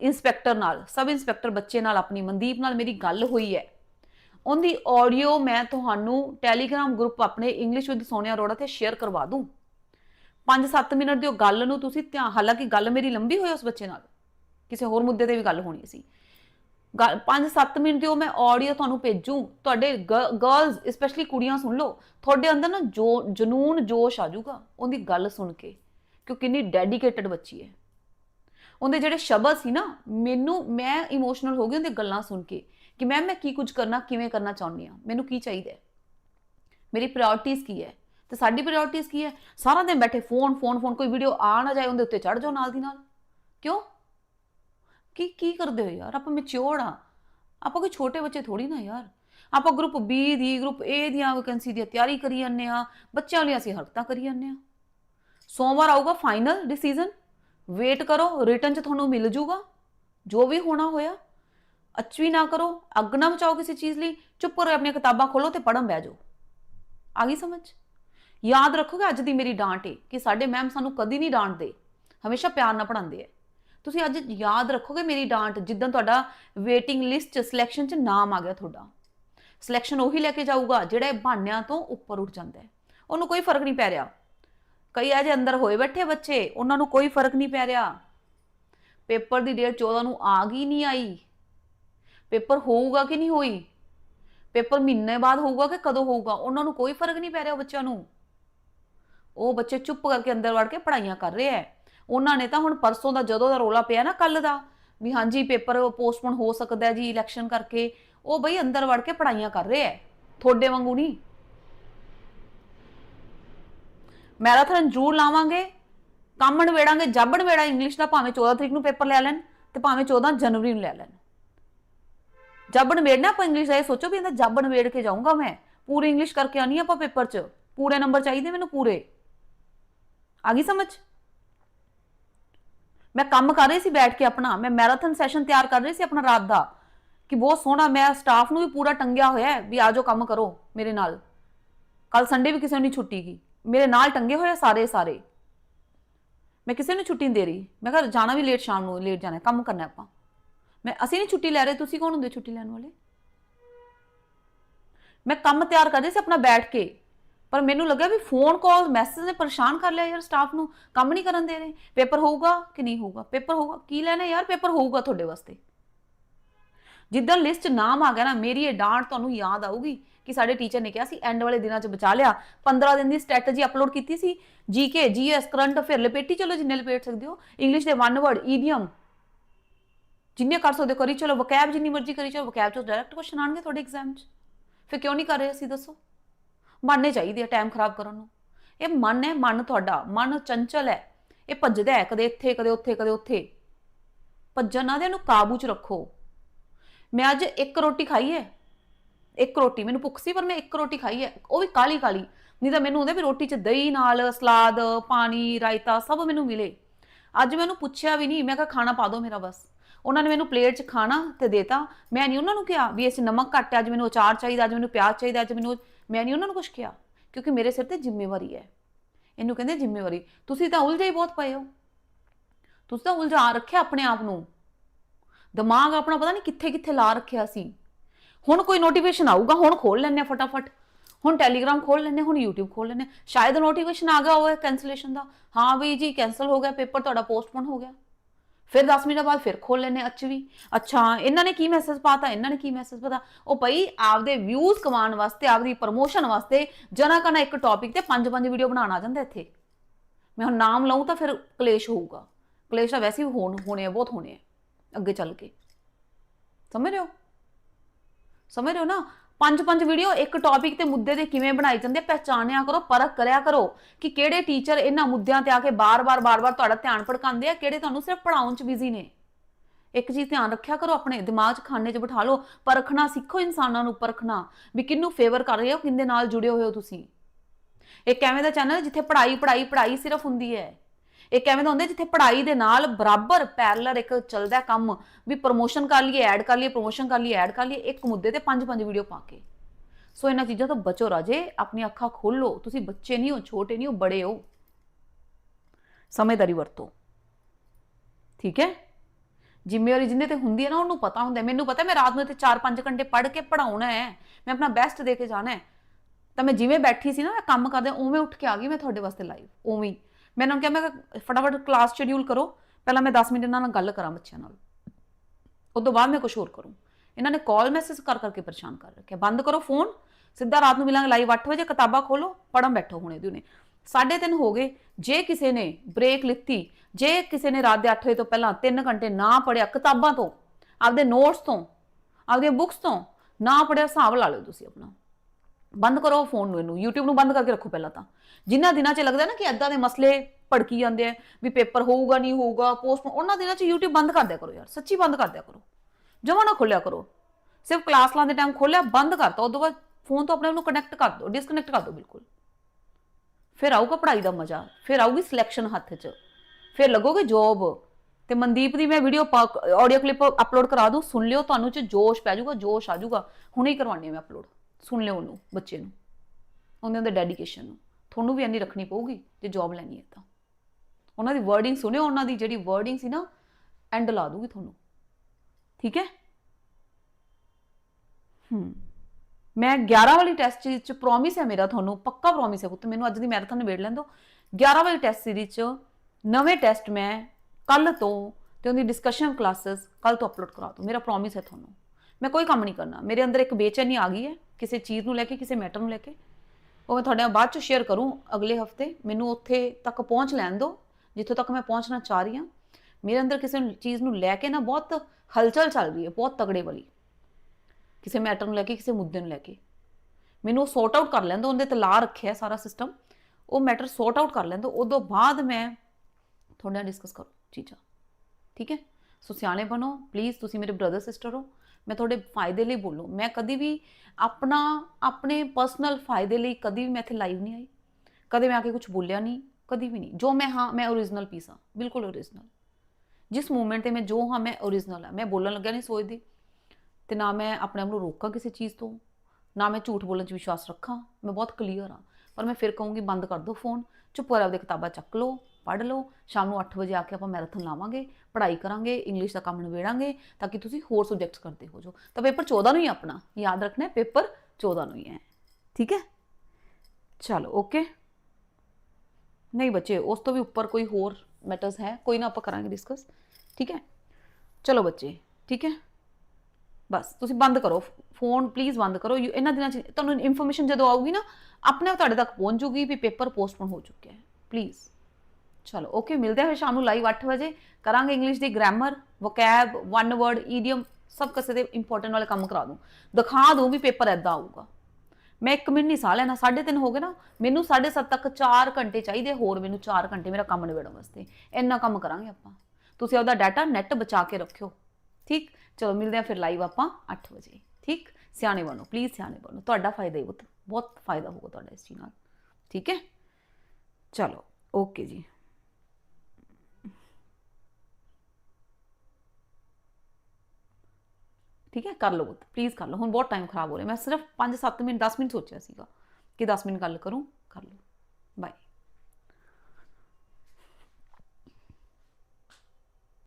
ਇੰਸਪੈਕਟਰ ਨਾਲ, ਸਬ ਇੰਸਪੈਕਟਰ ਬੱਚੇ ਨਾਲ, ਆਪਣੀ ਮਨਦੀਪ ਨਾਲ ਮੇਰੀ ਗੱਲ ਹੋਈ ਹੈ, ਉਹਦੀ ਆਡੀਓ ਮੈਂ ਤੁਹਾਨੂੰ ਟੈਲੀਗ੍ਰਾਮ ਗਰੁੱਪ ਆਪਣੇ ਇੰਗਲਿਸ਼ ਵਿਦ ਸੋਨੀਆ ਅਰੋੜਾ ਤੇ ਸ਼ੇਅਰ ਕਰਵਾ ਦੂੰ। 5-7 ਮਿੰਟ ਦੀ ਉਹ ਗੱਲ ਨੂੰ ਤੁਸੀਂ ਧਿਆਨ, ਹਾਲਾਂਕਿ ਗੱਲ ਮੇਰੀ ਲੰਬੀ ਹੋਈ ਉਸ ਬੱਚੇ ਨਾਲ, ਕਿਸੇ ਹੋਰ ਮੁੱਦੇ ਤੇ ਵੀ ਗੱਲ ਹੋਣੀ ਸੀ। 5-7 ਮਿੰਟ ਦੀ ਉਹ ਮੈਂ ਆਡੀਓ ਤੁਹਾਨੂੰ ਭੇਜੂ। ਤੁਹਾਡੇ ਗਰਲਸ ਸਪੈਸ਼ਲੀ ਕੁੜੀਆਂ ਸੁਣ ਲਓ, ਤੁਹਾਡੇ ਅੰਦਰ ਨਾ ਜੋ, ਜਨੂਨ ਜੋਸ਼ ਆ ਜਾਊਗਾ ਉਹਦੀ ਗੱਲ ਸੁਣ ਕੇ ਕਿ ਕਿੰਨੀ ਡੈਡੀਕੇਟਡ ਬੱਚੀ ਹੈ। ਉਹਦੇ ਜਿਹੜੇ ਸ਼ਬਦ ਸੀ ਨਾ, ਮੈਨੂੰ, ਮੈਂ ਇਮੋਸ਼ਨਲ ਹੋ ਗਈ ਉਹਦੇ ਗੱਲਾਂ ਸੁਣ ਕੇ ਕਿ ਮੈਮ ਮੈਂ ਕੀ ਕੁਝ ਕਰਨਾ, ਕਿਵੇਂ ਕਰਨਾ ਚਾਹੁੰਦੀ ਆ ਮੈਨੂੰ ਕੀ ਚਾਹੀਦਾ ਮੇਰੀ ਪ੍ਰਾਇੋਰਟੀਜ਼ ਕੀ ਹੈ? ਤੇ ਸਾਡੀ ਪ੍ਰਾਇੋਰਟੀਜ਼ ਕੀ ਹੈ? ਸਾਰਾ ਦਿਨ ਬੈਠੇ ਫੋਨ ਫੋਨ ਫੋਨ ਕੋਈ ਵੀਡੀਓ ਆ ਨਾ ਜਾਏ, ਉਹਦੇ ਉੱਤੇ ਚੜ ਜਾਓ ਨਾਲ ਦੀ ਨਾਲ। ਕਿਉਂ? ਕੀ ਕੀ ਕਰਦੇ ਹੋ ਯਾਰ? ਆਪਾਂ ਮੈਚੁਰਡ ਆ ਆਪਾਂ ਕੋਈ ਛੋਟੇ ਬੱਚੇ ਥੋੜੀ ਨਾ ਯਾਰ। ਆਪਾਂ ਗਰੁੱਪ ਬੀ ਦੀ ਗਰੁੱਪ ਏ ਦੀਆਂ ਵੈਕੈਂਸੀ ਦੀ ਤਿਆਰੀ ਕਰੀ ਜਾਂਦੇ ਆ ਬੱਚਿਆਂ ਲਈ ਅਸੀਂ ਹਰਕਤਾਂ ਕਰੀ ਜਾਂਦੇ ਆ ਸੋਮਵਾਰ ਆਊਗਾ ਫਾਈਨਲ ਡਿਸੀਜਨ ਵੇਟ ਕਰੋ ਰਿਟਰਨ ਚ ਤੁਹਾਨੂੰ ਮਿਲ ਜੂਗਾ। ਜੋ ਵੀ ਹੋਣਾ ਹੋਇਆ। ਅਚਵੀ ਨਾ ਕਰੋ, ਅੱਗ ਨਾ ਮਚਾਓ ਕਿਸੇ ਚੀਜ਼ ਲਈ। ਚੁੱਪ ਕਰੋ ਆਪਣੀਆਂ ਕਿਤਾਬਾਂ ਖੋਲੋ ਤੇ ਪੜ੍ਹਨ ਬਹਿ ਜਾਓ। ਆ ਗਈ ਸਮਝ? ਯਾਦ ਰੱਖੋਗੇ ਅੱਜ ਦੀ ਮੇਰੀ ਡਾਂਟ ਏ ਕਿ ਸਾਡੇ ਮੈਮ ਸਾਨੂੰ ਕਦੀ ਨਹੀਂ ਡਾਂਟਦੇ। ਹਮੇਸ਼ਾ ਪਿਆਰ ਨਾਲ ਪੜ੍ਹਾਉਂਦੇ ਐ ਤੁਸੀਂ ਅੱਜ ਯਾਦ ਰੱਖੋਗੇ ਮੇਰੀ ਡਾਂਟ, ਜਿੱਦਾਂ ਤੁਹਾਡਾ ਵੇਟਿੰਗ ਲਿਸਟ ਚ ਸਿਲੈਕਸ਼ਨ ਚ ਨਾਮ ਆ ਗਿਆ ਤੁਹਾਡਾ। ਸਿਲੈਕਸ਼ਨ ਉਹੀ ਲੈ ਕੇ ਜਾਊਗਾ ਜਿਹੜਾ ਇਹ ਬਹਾਨਿਆਂ ਤੋਂ ਉੱਪਰ ਉੱਠ ਜਾਂਦਾ ਹੈ। ਉਹਨੂੰ ਕੋਈ ਫ਼ਰਕ ਨਹੀਂ ਪੈ ਰਿਹਾ। ਕਈ ਅਜੇ ਅੰਦਰ ਹੋਏ ਬੈਠੇ ਬੱਚੇ, ਉਹਨਾਂ ਨੂੰ ਕੋਈ ਫ਼ਰਕ ਨਹੀਂ ਪੈ ਰਿਹਾ। ਪੇਪਰ ਦੀ ਡੇਟ 14 ਨੂੰ ਆ ਗਈ ਨਹੀਂ ਆਈ। ਪੇਪਰ ਹੋਊਗਾ ਕਿ ਨਹੀਂ ਹੋਈ? ਪੇਪਰ ਮਹੀਨੇ ਬਾਅਦ ਹੋਊਗਾ ਕਿ ਕਦੋਂ ਹੋਊਗਾ? ਉਹਨਾਂ ਨੂੰ ਕੋਈ ਫ਼ਰਕ ਨਹੀਂ ਪੈ ਰਿਹਾ ਬੱਚਿਆਂ ਨੂੰ। ਉਹ ਬੱਚੇ ਚੁੱਪ ਕਰਕੇ ਅੰਦਰ ਵੜ ਕੇ ਪੜ੍ਹਾਈਆਂ ਕਰ ਰਹੇ ਐ ਉਹਨਾਂ ਨੇ ਤਾਂ ਹੁਣ ਪਰਸੋਂ ਦਾ ਜਦੋਂ ਦਾ ਰੋਲਾ ਪਿਆ ਨਾ ਕੱਲ ਦਾ, ਵੀ ਹਾਂਜੀ ਪੇਪਰ ਪੋਸਟਪੋਨ ਹੋ ਸਕਦਾ ਜੀ ਇਲੈਕਸ਼ਨ ਕਰਕੇ, ਉਹ ਬਈ ਅੰਦਰ ਵੜ ਕੇ ਪੜ੍ਹਾਈਆਂ ਕਰ ਰਹੇ ਐ, ਤੁਹਾਡੇ ਵਾਂਗੂ ਨਹੀਂ। ਮੈਰਾਥਨ ਜ਼ਰੂਰ ਲਾਵਾਂਗੇ ਕੰਮ ਨਵੇੜਾਂਗੇ ਜੱਬ ਨਵੇੜਾ ਇੰਗਲਿਸ਼ ਦਾ, ਭਾਵੇਂ 14 ਤਰੀਕ ਨੂੰ ਪੇਪਰ ਲੈ ਲੈਣ ਤੇ ਭਾਵੇਂ 14 ਜਨਵਰੀ ਨੂੰ ਲੈ ਲੈਣ। ਜੱਬ ਨਵੇੜਨਾ ਆਪਾਂ ਇੰਗਲਿਸ਼ ਦਾ, ਇਹ ਸੋਚੋ ਵੀ ਇਹਦਾ ਜੱਬ ਨਵੇੜ ਕੇ ਜਾਊਂਗਾ ਮੈਂ, ਪੂਰੀ ਇੰਗਲਿਸ਼ ਕਰਕੇ ਆਣੀ ਆਪਾਂ ਪੇਪਰ 'ਚ, ਪੂਰੇ ਨੰਬਰ ਚਾਹੀਦੇ ਮੈਨੂੰ ਪੂਰੇ। ਆ ਗਈ ਸਮਝ? ਮੈਂ ਕੰਮ ਕਰ ਰਹੀ ਸੀ ਬੈਠ ਕੇ ਆਪਣਾ, ਮੈਂ ਮੈਰਾਥਨ ਸੈਸ਼ਨ ਤਿਆਰ ਕਰ ਰਹੀ ਸੀ ਆਪਣਾ ਰਾਤ ਦਾ, ਕਿ ਬਹੁਤ ਸੋਹਣਾ ਮੈਂ ਸਟਾਫ ਨੂੰ ਵੀ ਪੂਰਾ ਟੰਗਿਆ ਹੋਇਆ ਹੈ ਵੀ ਆਜੋ ਕੰਮ ਕਰੋ ਮੇਰੇ ਨਾਲ। ਕੱਲ ਸੰਡੇ ਵੀ ਕਿਸੇ ਨੂੰ ਨਹੀਂ ਛੁੱਟੀ ਕੀ ਮੇਰੇ ਨਾਲ ਟੰਗੇ ਹੋਏ ਆ ਸਾਰੇ ਸਾਰੇ। ਮੈਂ ਕਿਸੇ ਨੂੰ ਛੁੱਟੀ ਨਹੀਂ ਦੇ ਰਹੀ। ਮੈਂ ਘਰ ਜਾਣਾ ਵੀ ਲੇਟ ਸ਼ਾਮ ਨੂੰ ਲੇਟ ਜਾਣਾ, ਕੰਮ ਕਰਨਾ ਆਪਾਂ। ਮੈਂ, ਅਸੀਂ ਨਹੀਂ ਛੁੱਟੀ ਲੈ ਰਹੇ, ਤੁਸੀਂ ਕੌਣ ਹੁੰਦੇ ਛੁੱਟੀ ਲੈਣ ਵਾਲੇ? ਮੈਂ ਕੰਮ ਤਿਆਰ ਕਰ ਰਹੀ ਸੀ ਆਪਣਾ ਬੈਠ ਕੇ। ਪਰ ਮੈਨੂੰ ਲੱਗਾ ਵੀ ਫੋਨ ਕਾਲ ਮੈਸੇਜ ਨੇ ਪਰੇਸ਼ਾਨ ਕਰ ਲਿਆ ਯਾਰ ਸਟਾਫ ਨੂੰ। ਕੰਮ ਨਹੀਂ ਕਰਨ ਦੇ ਰਹੇ। ਪੇਪਰ ਹੋਊਗਾ ਕਿ ਨਹੀਂ ਹੋਊਗਾ? ਪੇਪਰ ਹੋਊਗਾ। ਕੀ ਲੈਣਾ ਯਾਰ? ਪੇਪਰ ਹੋਊਗਾ ਤੁਹਾਡੇ ਵਾਸਤੇ। ਜਿੱਦਾਂ ਲਿਸਟ 'ਚ ਨਾਮ ਆ ਗਿਆ ਨਾ, ਮੇਰੀ ਇਹ ਡਾਂਟ ਤੁਹਾਨੂੰ ਯਾਦ ਆਊਗੀ ਕਿ ਸਾਡੇ ਟੀਚਰ ਨੇ ਕਿਹਾ ਸੀ ਐਂਡ ਵਾਲੇ ਦਿਨਾਂ 'ਚ ਬਚਾ ਲਿਆ। 15 ਦਿਨ ਦੀ ਸਟ੍ਰੈਟਜੀ ਅਪਲੋਡ ਕੀਤੀ ਸੀ। ਜੀਕੇ ਜੀਐਸ ਕਰੰਟ ਅਫੇਅਰ, ਲਪੇਟੀ ਚਲੋ ਜਿੰਨੇ ਲਪੇਟ ਸਕਦੇ ਹੋ। ਇੰਗਲਿਸ਼ ਦੇ ਵਨ ਵਰਡ ਈਡੀਅਮ ਜਿੰਨੇ ਕਰ ਸਕਦੇ ਹੋ, ਕਰੀ ਚਲੋ। ਵਕੈਬ ਜਿੰਨੀ ਮਰਜ਼ੀ ਕਰੀ ਚਲੋ। ਵਕੈਬ ਤੋਂ ਡਾਇਰੈਕਟ ਕੁਐਸਚਨ ਆਣਗੇ ਤੁਹਾਡੇ ਐਗਜ਼ਾਮ 'ਚ। ਫਿਰ ਕਿਉਂ ਨਹੀਂ ਕਰ ਰਹੇ? ਅਸੀਂ ਦੱਸੋ। ਮਨਨੇ ਚਾਹੀਦੇ ਆ ਟਾਈਮ ਖਰਾਬ ਕਰਨ ਨੂੰ। ਇਹ ਮਨ ਹੈ, ਮਨ ਤੁਹਾਡਾ, ਮਨ ਚੰਚਲ ਹੈ। ਇਹ ਭੱਜਦਾ ਹੈ, ਕਦੇ ਇੱਥੇ, ਕਦੇ ਉੱਥੇ ਕਦੇ ਉੱਥੇ। ਭੱਜਣ ਨਾ ਦੇ ਇਹਨੂੰ ਕਾਬੂ 'ਚ ਰੱਖੋ। ਮੈਂ ਅੱਜ ਇੱਕ ਰੋਟੀ ਖਾਈ ਹੈ। ਇੱਕ ਰੋਟੀ, ਮੈਨੂੰ ਭੁੱਖ ਸੀ, ਪਰ ਮੈਂ ਇੱਕ ਰੋਟੀ ਖਾਈ ਹੈ। ਉਹ ਵੀ ਕਾਲੀ ਕਾਲੀ ਨਹੀਂ ਤਾਂ ਮੈਨੂੰ ਹੁੰਦਾ ਵੀ ਰੋਟੀ 'ਚ ਦਹੀਂ ਨਾਲ, ਸਲਾਦ, ਪਾਣੀ, ਰਾਇਤਾ ਸਭ ਮੈਨੂੰ ਮਿਲੇ। ਅੱਜ ਮੈਂ ਉਹਨੂੰ ਪੁੱਛਿਆ ਵੀ ਨਹੀਂ, ਮੈਂ ਕਿਹਾ ਖਾਣਾ ਪਾ ਦਿਓ ਮੇਰਾ ਬਸ। ਉਹਨਾਂ ਨੇ ਮੈਨੂੰ ਪਲੇਟ 'ਚ ਖਾਣਾ ਤੇ ਦੇਤਾ। ਮੈਂ ਨਹੀਂ ਉਹਨਾਂ ਨੂੰ ਕਿਹਾ ਵੀ ਇਸ ਨਮਕ ਘੱਟ ਹੈ, ਅੱਜ ਮੈਨੂੰ ਅਚਾਰ ਚਾਹੀਦਾ, ਅੱਜ ਮੈਨੂੰ ਪਿਆਜ਼ ਚਾਹੀਦਾ, ਅੱਜ ਮੈਨੂੰ ਮੈਂ ਨਹੀਂ ਉਹਨਾਂ ਨੂੰ ਕੁਝ ਕਿਹਾ, ਕਿਉਂਕਿ ਮੇਰੇ ਸਿਰ ਤੇ ਜ਼ਿੰਮੇਵਾਰੀ ਹੈ। ਇਹਨੂੰ ਕਹਿੰਦੇ ਜ਼ਿੰਮੇਵਾਰੀ। ਤੁਸੀਂ ਤਾਂ ਉਲਝੇ ਹੀ ਬਹੁਤ ਪਏ ਹੋ। ਤੁਸੀਂ ਤਾਂ ਉਲਝਾ ਰੱਖਿਆ ਆਪਣੇ ਆਪ ਨੂੰ। ਦਿਮਾਗ ਆਪਣਾ ਪਤਾ ਨਹੀਂ ਕਿੱਥੇ ਕਿੱਥੇ ਲਾ ਰੱਖਿਆ ਸੀ। ਹੁਣ ਕੋਈ ਨੋਟੀਫਿਕੇਸ਼ਨ ਆਊਗਾ, ਹੁਣ ਖੋਲ ਲੈਣੇ ਫਟਾਫਟ। ਹੁਣ ਟੈਲੀਗ੍ਰਾਮ ਖੋਲ ਲੈਣੇ ਹੁਣ YouTube ਖੋਲ ਲੈਣੇ ਸ਼ਾਇਦ ਨੋਟੀਫਿਕੇਸ਼ਨ ਆ ਗਿਆ ਹੋਵੇ ਕੈਂਸਲੇਸ਼ਨ ਦਾ। ਹਾਂ ਵੀ ਜੀ ਕੈਂਸਲ ਹੋ ਗਿਆ ਪੇਪਰ ਤੁਹਾਡਾ ਪੋਸਟਪੋਨ ਹੋ ਗਿਆ। ਫਿਰ 10 ਮਿੰਟਾਂ ਬਾਅਦ ਫਿਰ ਖੋਲ ਲੈਣੇ ਅੱਛ ਵੀ। ਅੱਛਾ, ਇਹਨਾਂ ਨੇ ਕੀ ਮੈਸੇਜ ਪਾਤਾ? ਇਹਨਾਂ ਨੇ ਕੀ ਮੈਸੇਜ ਪਤਾ? ਉਹ ਭਈ ਆਪਦੇ ਵਿਊਜ਼ ਕਮਾਉਣ ਵਾਸਤੇ, ਆਪਦੀ ਪ੍ਰਮੋਸ਼ਨ ਵਾਸਤੇ ਜਨਾ ਕਨਾ ਇੱਕ ਟੌਪਿਕ ਤੇ ਪੰਜ ਪੰਜ ਵੀਡੀਓ ਬਣਾਉਣ ਆ ਜਾਂਦਾ ਇੱਥੇ। ਮੈਂ ਹੁਣ ਨਾਮ ਲਵਾਂ ਤਾਂ ਫਿਰ ਕਲੇਸ਼ ਹੋਊਗਾ। ਕਲੇਸ਼ ਤਾਂ ਵੈਸੇ ਹੀ ਹੋਣ, ਹੋਣੇ ਆ, ਬਹੁਤ ਹੋਣੇ ਆ, ਅੱਗੇ ਚੱਲ ਕੇ। ਸਮਝ ਰਹੇ ਹੋ? ਸਮਝ ਰਹੇ ਹੋ ਨਾ? ਪੰਜ ਪੰਜ ਵੀਡੀਓ ਇੱਕ ਟੌਪਿਕ ਤੇ ਮੁੱਦੇ ਤੇ ਕਿਵੇਂ ਬਣਾਈ ਜਾਂਦੇ ਆ, ਪਹਿਚਾਣਿਆ ਕਰੋ ਪਰਖ ਕਰਿਆ ਕਰੋ ਕਿ ਕਿਹੜੇ ਟੀਚਰ ਇਹਨਾਂ ਮੁੱਦਿਆਂ ਤੇ ਆ ਕੇ ਬਾਰ-ਬਾਰ ਬਾਰ-ਬਾਰ ਤੁਹਾਡਾ ਧਿਆਨ ਭੜਕਾਉਂਦੇ ਆ ਕਿਹੜੇ ਤੁਹਾਨੂੰ ਸਿਰਫ ਪੜਾਉਣ 'ਚ ਬਿਜ਼ੀ ਨੇ। ਇੱਕ ਚੀਜ਼ ਧਿਆਨ ਰੱਖਿਆ ਕਰੋ ਆਪਣੇ ਦਿਮਾਗ 'ਚ ਖਾਨੇ 'ਚ ਬਿਠਾ ਲਓ ਪਰਖਣਾ ਸਿੱਖੋ ਇਨਸਾਨਾਂ ਨੂੰ ਪਰਖਣਾ ਵੀ ਕਿਹਨੂੰ ਫੇਵਰ ਕਰ ਰਹੇ ਹੋ ਕਿੰਦੇ ਨਾਲ ਜੁੜੇ ਹੋਏ ਹੋ ਤੁਸੀਂ। ਇੱਕ ਐਵੇਂ ਦਾ ਚੈਨਲ ਜਿੱਥੇ ਪੜ੍ਹਾਈ ਪੜ੍ਹਾਈ ਪੜ੍ਹਾਈ ਸਿਰਫ ਹੁੰਦੀ ਹੈ। ਇੱਕ ਐਵੇਂ ਦਾ ਹੁੰਦਾ ਜਿੱਥੇ ਪੜ੍ਹਾਈ ਦੇ ਨਾਲ ਬਰਾਬਰ ਪੈਰਲਰ ਇੱਕ ਚੱਲਦਾ ਕੰਮ, ਵੀ ਪ੍ਰੋਮੋਸ਼ਨ ਕਰ ਲਈਏ ਐਡ ਕਰ ਲਈਏ ਪ੍ਰੋਮੋਸ਼ਨ ਕਰ ਲਈਏ ਐਡ ਕਰ ਲਈਏ, ਇੱਕ ਮੁੱਦੇ ਤੇ ਪੰਜ ਪੰਜ ਵੀਡੀਓ ਪਾ ਕੇ। ਸੋ ਇਹਨਾਂ ਚੀਜ਼ਾਂ ਤੋਂ ਬਚੋ ਰਾਜੇ ਆਪਣੀ ਅੱਖਾਂ ਖੋਲੋ ਤੁਸੀਂ ਬੱਚੇ ਨਹੀਂ ਹੋ, ਛੋਟੇ ਨਹੀਂ ਹੋ, ਬੜੇ ਹੋ। ਸਮਝਦਾਰੀ ਵਰਤੋ। ਠੀਕ ਹੈ? ਜ਼ਿੰਮੇਵਾਰੀ ਜਿੰਨੇ ਤੇ ਹੁੰਦੀ ਹੈ ਨਾ, ਉਹਨੂੰ ਪਤਾ ਹੁੰਦਾ ਮੈਨੂੰ ਪਤਾ ਮੈਂ ਰਾਤ ਨੂੰ ਇੱਥੇ 4-5 ਘੰਟੇ ਪੜ੍ਹ ਕੇ ਪੜਾਉਣਾ ਹੈ। ਮੈਂ ਆਪਣਾ ਬੈਸਟ ਦੇ ਕੇ ਜਾਣਾ ਹੈ। ਤਾਂ ਮੈਂ ਜਿਵੇਂ ਬੈਠੀ ਸੀ ਨਾ, ਮੈਂ ਕੰਮ ਕਰਦੇ ਉਵੇਂ ਉੱਠ ਕੇ ਆ ਗਈ ਮੈਂ ਤੁਹਾਡੇ ਵਾਸਤੇ ਲਾਈਵ ਉਵੇਂ ਮੈਂ ਇਹਨਾਂ ਨੂੰ ਕਿਹਾ, ਮੈਂ ਕਿਹਾ, ਫਟਾਫਟ ਕਲਾਸ ਸ਼ਡਿਊਲ ਕਰੋ, ਪਹਿਲਾਂ ਮੈਂ 10 ਮਿੰਟ ਇਹਨਾਂ ਨਾਲ ਗੱਲ ਕਰਾਂ ਬੱਚਿਆਂ ਨਾਲ। ਉਸ ਤੋਂ ਬਾਅਦ ਮੈਂ ਕੁਝ ਹੋਰ ਕਰੂੰ। ਇਹਨਾਂ ਨੇ ਕਾਲ ਮੈਸੇਜ ਕਰ ਕਰਕੇ ਪਰੇਸ਼ਾਨ ਕਰ ਰੱਖਿਆ। ਬੰਦ ਕਰੋ ਫੋਨ ਸਿੱਧਾ ਰਾਤ ਨੂੰ ਮਿਲਾਂਗੇ ਲਾਈਵ 8 ਵਜੇ, ਕਿਤਾਬਾਂ ਖੋਲੋ ਪੜਨ ਬੈਠੋ ਹੁਣੇ ਦੀ ਹੁਣੇ। ਸਾਢੇ ਤਿੰਨ ਹੋ ਗਏ। ਜੇ ਕਿਸੇ ਨੇ ਬ੍ਰੇਕ ਲਿੱਤੀ, ਜੇ ਕਿਸੇ ਨੇ ਰਾਤ ਦੇ 8 ਵਜੇ ਤੋਂ ਪਹਿਲਾਂ 3 ਘੰਟੇ ਨਾ ਪੜਿਆ ਕਿਤਾਬਾਂ ਤੋਂ, ਆਪਦੇ ਨੋਟਸ ਤੋਂ, ਆਪਦੀਆਂ ਬੁੱਕਸ ਤੋਂ, ਨਾ ਪੜਿਆ ਹਿਸਾਬ ਲਾ ਲਿਓ ਤੁਸੀਂ ਆਪਣਾ। ਬੰਦ ਕਰੋ ਫੋਨ ਨੂੰ ਇਹਨੂੰ, YouTube ਨੂੰ ਬੰਦ ਕਰਕੇ ਰੱਖੋ ਪਹਿਲਾਂ ਤਾਂ। ਜਿਨ੍ਹਾਂ ਦਿਨਾਂ 'ਚ ਲੱਗਦਾ ਨਾ ਕਿ ਐਦਾਂ ਦੇ ਮਸਲੇ ਭੜਕੀ ਜਾਂਦੇ ਆ, ਵੀ ਪੇਪਰ ਹੋਊਗਾ, ਨਹੀਂ ਹੋਊਗਾ ਪੋਸਟ ਉਹਨਾਂ ਦਿਨਾਂ 'ਚ YouTube ਬੰਦ ਕਰ ਦਿਆ ਕਰੋ ਯਾਰ, ਸੱਚੀ ਬੰਦ ਕਰ ਦਿਆ ਕਰੋ। ਜਮਾ ਨਾ ਖੋਲਿਆ ਕਰੋ। ਸਿਰਫ ਕਲਾਸ ਲਾਉਣ ਦੇ ਟਾਈਮ ਖੋਲਿਆ, ਬੰਦ ਕਰਤਾ ਉਦੋਂ ਬਾਅਦ ਫੋਨ ਤੋਂ ਆਪਣੇ ਆਪ ਨੂੰ ਕਨੈਕਟ ਕਰ ਦਿਓ ਡਿਸਕਨੈਕਟ ਕਰ ਦਿਓ ਬਿਲਕੁਲ। ਫਿਰ ਆਊਗਾ ਪੜ੍ਹਾਈ ਦਾ ਮਜ਼ਾ, ਫਿਰ ਆਊਗੀ ਸਿਲੈਕਸ਼ਨ ਹੱਥ 'ਚ। ਫਿਰ ਲੱਗੋਗੇ ਜੋਬ ਤੇ ਮਨਦੀਪ ਦੀ ਮੈਂ ਵੀਡੀਓ ਆਡੀਓ ਕਲਿੱਪ ਅਪਲੋਡ ਕਰਾ ਦੂੰ, ਸੁਣ ਲਿਓ, ਤੁਹਾਨੂੰ ਚ ਜੋਸ਼ ਪੈ ਜਾਊਗਾ, ਜੋਸ਼ ਆ ਜਾਊਗਾ। ਹੁਣੇ ਹੀ ਕਰਵਾਉਣੀ ਹੈ ਮੈਂ ਅਪਲੋਡ ਸੁਣ ਲਿਓ ਉਹਨੂੰ ਬੱਚੇ ਨੂੰ ਉਹਦੇ ਅੰਦਰ ਡੈਡੀਕੇਸ਼ਨ ਨੂੰ। ਤੁਹਾਨੂੰ ਵੀ ਇੰਨੀ ਰੱਖਣੀ ਪਊਗੀ ਜੇ ਜੌਬ ਲੈਣੀ ਹੈ ਤਾਂ। ਉਹਨਾਂ ਦੀ ਵਰਡਿੰਗ ਸੁਣਿਓ, ਉਹਨਾਂ ਦੀ ਜਿਹੜੀ ਵਰਡਿੰਗ ਸੀ ਨਾ ਐਂਡ ਲਾ ਦੂਗੀ ਤੁਹਾਨੂੰ। ਠੀਕ ਹੈ? ਹੂੰ। ਮੈਂ 11 ਵਾਲੀ ਟੈਸਟ ਸੀਰੀਜ਼ ਚ ਪ੍ਰੋਮਿਸ ਹੈ ਮੇਰਾ ਤੁਹਾਨੂੰ, ਪੱਕਾ ਪ੍ਰੋਮਿਸ ਹੈ ਪੁੱਤ, ਮੈਨੂੰ ਅੱਜ ਦੀ ਮੈਰਾਥਨ ਨਿਬੇੜ ਲੈਣ ਦਿਓ। 11 ਵਾਲੀ ਟੈਸਟ ਸੀਰੀਜ਼ ਚ ਨਵੇਂ ਟੈਸਟ ਮੈਂ ਕੱਲ ਤੋਂ, ਤੇ ਉਹਦੀ ਡਿਸਕਸ਼ਨ ਕਲਾਸਸ ਕੱਲ ਤੋਂ ਅਪਲੋਡ ਕਰਾ ਦੂੰ ਮੇਰਾ ਪ੍ਰੋਮਿਸ ਹੈ ਤੁਹਾਨੂੰ। ਮੈਂ ਕੋਈ ਕੰਮ ਨਹੀਂ ਕਰਨਾ। ਮੇਰੇ ਅੰਦਰ ਇੱਕ ਬੇਚੈਨੀ ਆ ਗਈ ਹੈ, ਕਿਸੇ ਚੀਜ਼ ਨੂੰ ਲੈ ਕੇ, ਕਿਸੇ ਮੈਟਰ ਨੂੰ ਲੈ ਕੇ। ਉਹ ਮੈਂ ਤੁਹਾਡੇ ਨਾਲ ਬਾਅਦ ਚ ਸ਼ੇਅਰ ਕਰੂੰ, ਅਗਲੇ ਹਫ਼ਤੇ। ਮੈਨੂੰ ਉੱਥੇ ਤੱਕ ਪਹੁੰਚ ਲੈਣ ਦਿਓ, ਜਿੱਥੋਂ ਤੱਕ ਮੈਂ ਪਹੁੰਚਣਾ ਚਾਹ ਰਹੀ ਹਾਂ। ਮੇਰੇ ਅੰਦਰ ਕਿਸੇ ਚੀਜ਼ ਨੂੰ ਲੈ ਕੇ ਨਾ ਬਹੁਤ ਹਲਚਲ ਚੱਲ ਰਹੀ ਹੈ, ਬਹੁਤ ਤਗੜੇ ਵਾਲੀ। ਕਿਸੇ ਮੈਟਰ ਨੂੰ ਲੈ ਕੇ, ਕਿਸੇ ਮੁੱਦੇ ਨੂੰ ਲੈ ਕੇ। ਮੈਨੂੰ ਉਹ ਸੌਰਟ ਆਊਟ ਕਰ ਲੈਣ ਉਹਦੇ ਤੇ ਲਾ ਰੱਖਿਆ ਸਾਰਾ ਸਿਸਟਮ ਉਹ ਮੈਟਰ ਸੌਰਟ ਆਊਟ ਕਰ ਲੈਣ ਦਿਓ, ਉਦੋਂ ਬਾਅਦ ਮੈਂ ਤੁਹਾਡੇ ਨਾਲ ਡਿਸਕਸ ਕਰੂੰ। ਚੀਜ਼ਾਂ ਠੀਕ ਹੈ? ਸੋ ਸਿਆਣੇ ਬਣੋ ਪਲੀਜ਼ ਤੁਸੀਂ ਮੇਰੇ ਬ੍ਰਦਰ ਸਿਸਟਰ ਹੋ, ਮੈਂ ਤੁਹਾਡੇ ਫਾਇਦੇ ਲਈ ਬੋਲੂ। ਮੈਂ ਕਦੀ ਵੀ ਆਪਣਾ, ਆਪਣੇ ਪਰਸਨਲ ਫਾਇਦੇ ਲਈ ਕਦੀ ਵੀ ਮੈਂ ਇੱਥੇ ਲਾਈਵ ਨਹੀਂ ਆਈ। ਕਦੇ ਮੈਂ ਆ ਕੇ ਕੁਝ ਬੋਲਿਆ ਨਹੀਂ, ਕਦੀ ਵੀ ਨਹੀਂ। ਜੋ ਮੈਂ ਹਾਂ, ਮੈਂ ਓਰੀਜਨਲ ਪੀਸ ਹਾਂ, ਬਿਲਕੁਲ ਓਰੀਜਨਲ ਜਿਸ ਮੂਮੈਂਟ ਤੇ ਮੈਂ ਜੋ ਹਾਂ, ਮੈਂ ਓਰੀਜਨਲ ਹਾਂ। ਮੈਂ ਬੋਲਣ ਲੱਗਿਆ ਨਹੀਂ ਸੋਚਦੀ। ਤੇ ਨਾ ਮੈਂ ਆਪਣੇ ਆਪ ਨੂੰ ਰੋਕਾਂ ਕਿਸੇ ਚੀਜ਼ ਤੋਂ। ਨਾ ਮੈਂ ਝੂਠ ਬੋਲਣ 'ਚ ਵਿਸ਼ਵਾਸ ਰੱਖਾਂ। ਮੈਂ ਬਹੁਤ ਕਲੀਅਰ ਹਾਂ। ਪਰ ਮੈਂ ਫਿਰ ਕਹੂੰਗੀ, ਬੰਦ ਕਰ ਦਿਓ ਫੋਨ ਚੁੱਪ ਕਰ ਆਪਦੇ ਕਿਤਾਬਾਂ ਚੱਕ ਲਓ, ਪੜ੍ਹ ਲਓ। ਸ਼ਾਮ ਨੂੰ 8 ਵਜੇ ਆ ਕੇ ਆਪਾਂ ਮੈਰਾਥਨ ਲਾਵਾਂਗੇ। ਪੜ੍ਹਾਈ ਕਰਾਂਗੇ ਇੰਗਲਿਸ਼ ਦਾ ਕੰਮ ਨਿਬੇੜਾਂਗੇ ਤਾਂ ਕਿ ਤੁਸੀਂ ਹੋਰ ਸਬਜੈਕਟਸ ਕਰਦੇ ਹੋ ਜੋ ਤਾਂ ਪੇਪਰ 14 ਨੂੰ ਹੀ ਆਪਣਾ, ਯਾਦ ਰੱਖਣਾ ਹੈ ਪੇਪਰ 14 ਨੂੰ ਹੀ ਹੈ। ਠੀਕ ਹੈ? ਚਲੋ ਓਕੇ ਨਹੀਂ ਬੱਚੇ, ਉਸ ਤੋਂ ਵੀ ਉੱਪਰ ਕੋਈ ਹੋਰ ਮੈਟਰਸ ਹੈ, ਕੋਈ ਨਾ ਆਪਾਂ ਕਰਾਂਗੇ ਡਿਸਕਸ ਠੀਕ ਹੈ? ਚਲੋ ਬੱਚੇ, ਠੀਕ ਹੈ? ਬਸ, ਤੁਸੀਂ ਬੰਦ ਕਰੋ। ਫੋਨ ਪਲੀਜ਼ ਬੰਦ ਕਰੋ। ਇਹਨਾਂ ਦਿਨਾਂ 'ਚ ਤੁਹਾਨੂੰ ਇਨਫੋਰਮੇਸ਼ਨ ਜਦੋਂ ਆਊਗੀ ਨਾ, ਆਪਣੇ ਆਪ ਤੁਹਾਡੇ ਤੱਕ ਪਹੁੰਚ ਜੂਗੀ ਵੀ ਪੇਪਰ ਪੋਸਟਪੋਨ ਹੋ ਚੁੱਕਿਆ ਹੈ। ਪਲੀਜ਼ ਚਲੋ ਓਕੇ ਮਿਲਦੇ ਹਾਂ ਫਿਰ ਸ਼ਾਮ ਨੂੰ ਲਾਈਵ 8 ਵਜੇ। ਕਰਾਂਗੇ ਇੰਗਲਿਸ਼ ਦੀ grammar vocab one word idiom ਸਭ ਕਿਸੇ ਦੇ ਇੰਪੋਰਟੈਂਟ ਵਾਲੇ ਕੰਮ ਕਰਾ ਦੂੰ। ਦਿਖਾ ਦੂੰ ਵੀ ਪੇਪਰ ਐਦਾਂ ਆਊਗਾ। ਮੈਂ 1 ਮਿੰਟ ਨਹੀਂ ਸਾਹ ਲੈਣਾ 3:30 ਹੋ ਗਏ ਨਾ, ਮੈਨੂੰ 7:30 ਤੱਕ 4 ਘੰਟੇ ਚਾਹੀਦੇ, ਹੋਰ ਮੈਨੂੰ 4 ਘੰਟੇ ਮੇਰਾ ਕੰਮ ਨਿਬੇੜਨ ਵਾਸਤੇ। ਇੰਨਾ ਕੰਮ ਕਰਾਂਗੇ ਆਪਾਂ। ਤੁਸੀਂ ਆਪਦਾ ਡਾਟਾ ਨੈਟ ਬਚਾ ਕੇ ਰੱਖਿਓ। ਠੀਕ? ਚਲੋ, ਮਿਲਦੇ ਹਾਂ ਫਿਰ ਲਾਈਵ ਆਪਾਂ 8 ਵਜੇ। ਠੀਕ? ਸਿਆਣੇ ਬਣੋ ਪਲੀਜ਼ ਸਿਆਣੇ ਬਣੋ। ਤੁਹਾਡਾ ਫਾਇਦਾ ਹੀ ਬਹੁਤ ਬਹੁਤ ਫਾਇਦਾ ਹੋਊਗਾ ਤੁਹਾਡਾ ਇਸ ਚੀਜ਼ ਨਾਲ। ਠੀਕ ਹੈ? ਚਲੋ ਓਕੇ ਜੀ। ਠੀਕ ਹੈ? ਕਰ ਲਓ ਪਲੀਜ਼ ਕਰ ਲਓ। ਹੁਣ ਬਹੁਤ ਟਾਈਮ ਖਰਾਬ ਹੋ ਰਿਹਾ। ਮੈਂ ਸਿਰਫ 5-7 ਮਿੰਟ 10 ਮਿੰਟ ਸੋਚਿਆ ਸੀਗਾ ਕਿ 10 ਮਿੰਟ ਗੱਲ ਕਰੂੰ, ਕਰ ਲਓ। ਬਾਏ